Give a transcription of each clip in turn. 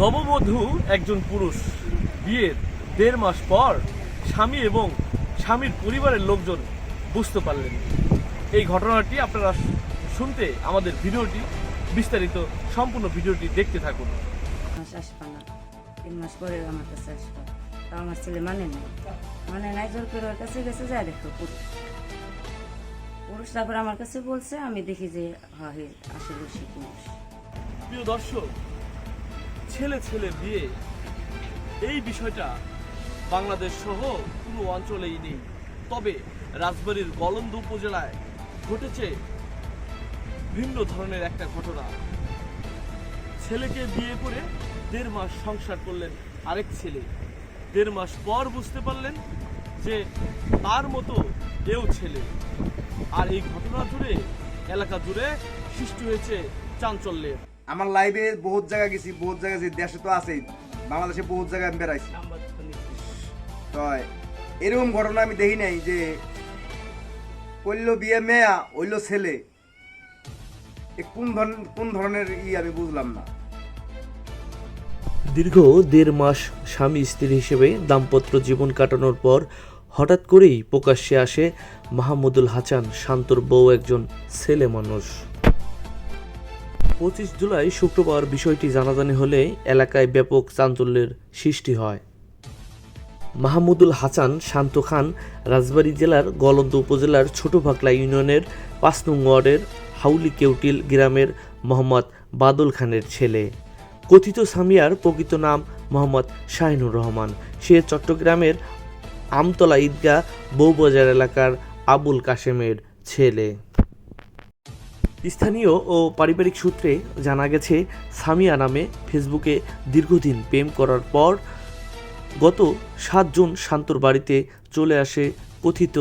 নববধূ একজন পুরুষ। বিয়ের দেড় মাস পর স্বামী এবং স্বামীর পরিবারের লোকজন বুঝতে পারলেন। এই ঘটনাটি আপনারা শুনতে আমাদের ভিডিওটি বিস্তারিত সম্পূর্ণ ভিডিওটি দেখতে থাকুন। আসবে না। তিন মাস পরে আমার কাছে আসবে। তাও আমার ছেলে মানে নাই। মানে নাই জোর করে ওর কাছে গেছে যায় দেখো পুরুষ। পুরুষ তারপর আমার কাছে বলছে আমি দেখি যে হ্যাঁ আসলে সে পুরুষ। প্রিয় দর্শক ছেলে ছেলে বিয়ে এই বিষয়টা বাংলাদেশ সহ পুরো অঞ্চলেই নেই। তবে রাজবাড়ির গলন্দ উপজেলায় ঘটেছে ভিন্ন ধরনের একটা ঘটনা। ছেলেকে বিয়ে করে দেড় মাস সংসার করলেন আরেক ছেলে। দেড় মাস পর বুঝতে পারলেন যে তার মতো এও ছেলে। আর এই ঘটনা জুড়ে এলাকা জুড়ে সৃষ্টি হয়েছে চাঞ্চল্যের। আমার লাইভে বহুত জায়গা গেছি বহুত জায়গা গেছি দেশে তো আছেই বাংলাদেশে বহুত জায়গায় আমি বেড়াইছি। তো এরকম ঘটনা আমি দেখি নাই যে করল বিয়ে মেয়া হইল ছেলে। এ কোন ধরনের কোন ধরনের ই আমি বুঝলাম না। দীর্ঘ দেড় মাস স্বামী স্ত্রী হিসেবে দাম্পত্য জীবন কাটানোর পর হঠাৎ করেই প্রকাশ্যে আসে মাহমুদুল হাসান শান্তর বউ একজন ছেলে মানুষ। পঁচিশ জুলাই শুক্রবার বিষয়টি জানাজানি হলে এলাকায় ব্যাপক চাঞ্চল্যের সৃষ্টি হয়। মাহমুদুল হাসান, শান্ত খান, রাজবাড়ী জেলার গলন্দ উপজেলার ছোট ভাকলা ইউনিয়নের পাঁচ নং ওয়ার্ডের হাউলি কেউটিল গ্রামের মোহাম্মদ বাদল খানের ছেলে। কথিত সামিয়ার প্রকৃত নাম মোহাম্মদ শাহিনুর রহমান। সে চট্টগ্রামের আমতলা ঈদগাহ বৌবাজার এলাকার আবুল কাশেমের ছেলে। স্থানীয় ও পারিবারিক সূত্রে জানা গেছে, সামিয়া নামে ফেসবুকে দীর্ঘদিন প্রেম করার পর গত সাত জুন শান্তর বাড়িতে চলে আসে কথিত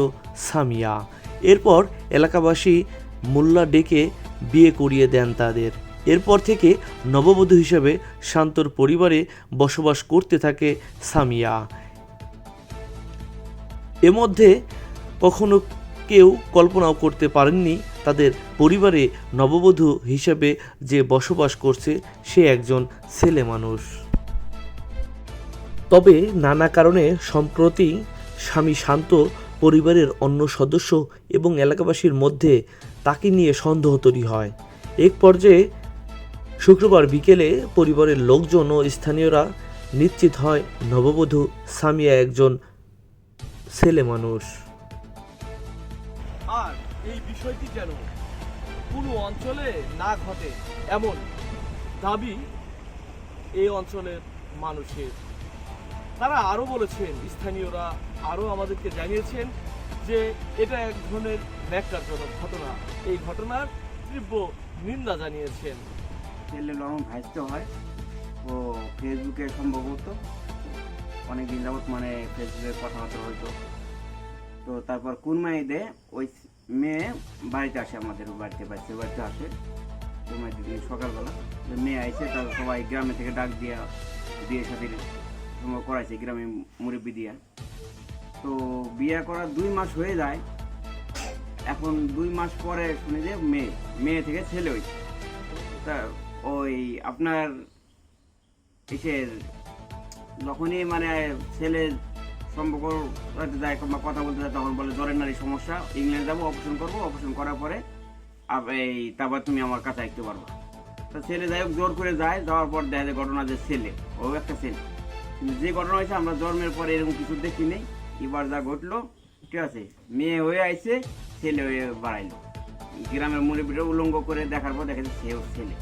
সামিয়া। এরপর এলাকাবাসী মোল্লা ডেকে বিয়ে করিয়ে দেন তাদের। এরপর থেকে নববধূ হিসেবে শান্তর পরিবারে বসবাস করতে থাকে সামিয়া। এর মধ্যে কখনো কেউ কল্পনাও করতে পারেননি তাদের পরিবারে নববধূ হিসেবে যে বসবাস করছে, সে একজন ছেলে মানুষ। তবে নানা কারণে সম্প্রতি স্বামী শান্ত পরিবারের অন্য সদস্য এবং এলাকাবাসীর মধ্যে তাকে নিয়ে সন্দেহ তৈরি হয়। এক পর্যায়ে শুক্রবার বিকেলে পরিবারের লোকজন ও স্থানীয়রা নিশ্চিত হয়, নববধূ সামিয়া একজন ছেলে মানুষ। এই বিষয়টি যেন পুরো অঞ্চলে না ঘটে, এমন দাবি এই অঞ্চলের মানুষের। তারা আরও বলেছেন, স্থানীয়রা আরও আমাদেরকে জানিয়েছেন যে এটা এক ধরনের ন্যাক্কারজনক ঘটনা। এই ঘটনার তীব্র নিন্দা জানিয়েছেন। ছেলে লরম ভাইস্ত হয় ও ফেসবুকে সম্ভবত। অনেক দিন যাবত মানে ফেসবুকে কথাবার্তা হইতো তো তারপর কোন মাইদে ওই মেয়ে বাড়িতে আসে আমাদের বাড়িতে বাড়িতে বাড়িতে আসে। মাইদে দিন সকালবেলা। মেয়ে আইসে তার সবাই গ্রামে থেকে ডাক দিয়া বিয়ে সময় করাইছে, গ্রামে মুরব্বি দিয়া। তো বিয়ে করার দুই মাস হয়ে যায়। এখন দুই মাস পরে শুনে যে মেয়ে মেয়ে থেকে ছেলে হয়েছে তা ওই আপনার এসের যখনই মানে ছেলে সম্পর্ক যায় কিংবা কথা বলতে যায়, তখন বলে, জ্বরের নারী সমস্যা, ইংল্যান্ড যাব অপারেশন করব অপারেশন করার পরে এই, তারপর তুমি আমার কাছে আসতে পারব। তা ছেলে যাই হোক, জোর করে যায়, যাওয়ার পর দেখা যায় ঘটনা যে ছেলে, ও একটা ছেলে। কিন্তু যে ঘটনা হয়েছে, আমরা জন্মের পরে এরকম কিছু দেখি নেই। এবার যা ঘটলো, ঠিক আছে, মেয়ে হয়ে আইছে, ছেলে হয়ে বাড়াইলো। গ্রামের মুরব্বীরা উলঙ্গ করে দেখার পর দেখা যাচ্ছে সেও ছেলে।